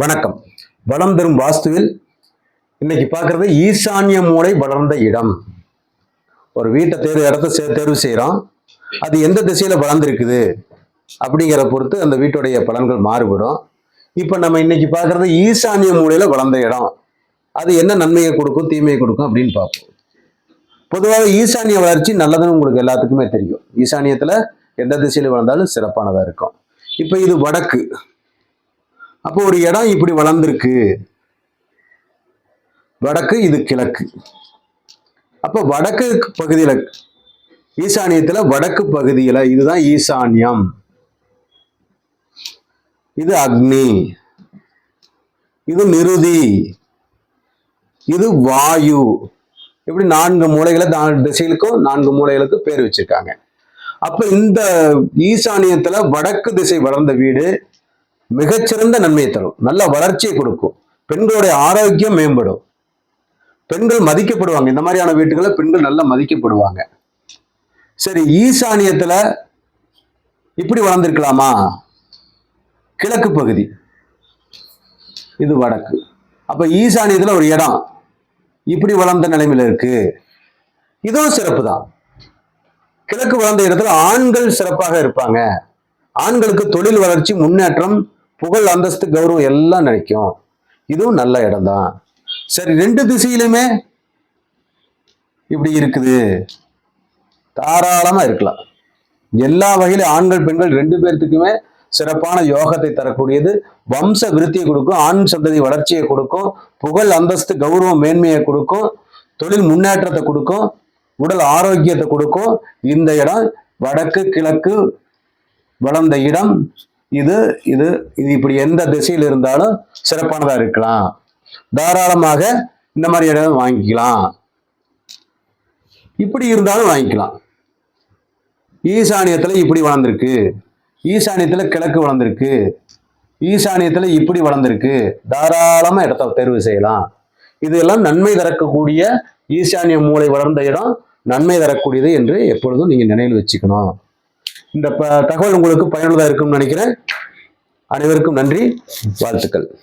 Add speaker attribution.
Speaker 1: வணக்கம். வளம் தரும் வாஸ்துவில் இன்னைக்கு பார்க்கறது ஈசான்ய மூலை வளர்ந்த இடம். ஒரு வீட்டை தேர்வு இடத்த தேர்வு செய்கிறோம் அது எந்த திசையில் வளர்ந்துருக்குது? அப்படிங்கிற பொறுத்து அந்த வீட்டுடைய பலன்கள் மாறுபடும். இப்போ நம்ம இன்னைக்கு பார்க்கறது ஈசான்ய மூலையில் வளர்ந்த இடம். அது என்ன நன்மையை கொடுக்கும் தீமையை கொடுக்கும் அப்படின்னு பார்ப்போம். பொதுவாக ஈசானிய வளர்ச்சி நல்லதுன்னு உங்களுக்கு எல்லாத்துக்குமே தெரியும். ஈசானியத்தில் எந்த திசையில் வளர்ந்தாலும் சிறப்பானதாக இருக்கும். இப்போ இது வடக்கு. அப்போ ஒரு இடம் இப்படி வளர்ந்துருக்கு. வடக்கு இது கிழக்கு. அப்போ வடக்கு பகுதியில் ஈசானியத்தில் வடக்கு பகுதியில் இதுதான் ஈசான்யம். இது அக்னி. இது நிருதி. இது வாயு. இப்படி நான்கு மூலைகளை நான்கு திசைகளுக்கும் நான்கு மூலைகளுக்கும் பேர் வச்சிருக்காங்க. அப்ப இந்த ஈசானியத்துல வடக்கு திசை வளர்ந்த வீடு மிகச்சிறந்த நன்மையை தரும். நல்ல வளர்ச்சியை கொடுக்கும். பெண்களுடைய ஆரோக்கியம் மேம்படும். பெண்கள் மதிக்கப்படுவாங்க. இந்த மாதிரியான வீட்டுகளை பெண்கள் நல்லா மதிக்கப்படுவாங்க. சரி ஈசானியத்துல இப்படி வளர்ந்துருக்கலாமா? கிழக்கு பகுதி. இது வடக்கு. அப்ப ஈசானியத்துல ஒரு இடம். இப்படி வளர்ந்த நிலைமையில இருக்கு. இதுவும் சிறப்பு தான் கிழக்கு வளர்ந்த இடத்துல ஆண்கள் சிறப்பாக இருப்பாங்க. ஆண்களுக்கு தொழில் வளர்ச்சி முன்னேற்றம் புகழ் அந்தஸ்து கௌரவம் எல்லாம் நினைக்கும். இதுவும் நல்ல இடம்தான். சரி ரெண்டு திசையிலுமே இப்படி இருக்குது. தாராளமா இருக்கலாம். எல்லா வகையிலும் ஆண்கள் பெண்கள் ரெண்டு பேர்த்துக்குமே சிறப்பான யோகத்தை தரக்கூடியது. வம்ச விருத்தியை கொடுக்கும் ஆண் சந்ததி வளர்ச்சியை கொடுக்கும் புகழ் அந்தஸ்து கௌரவம் மேன்மையை கொடுக்கும் தொழில் முன்னேற்றத்தை கொடுக்கும் உடல் ஆரோக்கியத்தை கொடுக்கும். இந்த இடம் வடக்கு கிழக்கு வளர்ந்த இடம். இது இது இது இப்படி எந்த திசையில் இருந்தாலும் சிறப்பானதா இருக்கலாம். தாராளமாக இந்த மாதிரி இடம் வாங்கிக்கலாம். இப்படி இருந்தாலும் வாங்கிக்கலாம். ஈசானியத்துல இப்படி வளர்ந்துருக்கு. ஈசானியத்துல கிழக்கு வளர்ந்துருக்கு. ஈசானியத்துல இப்படி வளர்ந்துருக்கு. தாராளமா இடத்த தேர்வு செய்யலாம். இதெல்லாம் நன்மை தரக்கூடிய ஈசானிய மூளை வளர்ந்த இடம் நன்மை தரக்கூடியது என்று எப்பொழுதும் நீங்க நினைவில் வச்சுக்கணும். இந்த ப- தகவல் உங்களுக்கு பயனுள்ளதாக இருக்கும்னு நினைக்கிறேன். அனைவருக்கும் நன்றி. வாழ்த்துக்கள்.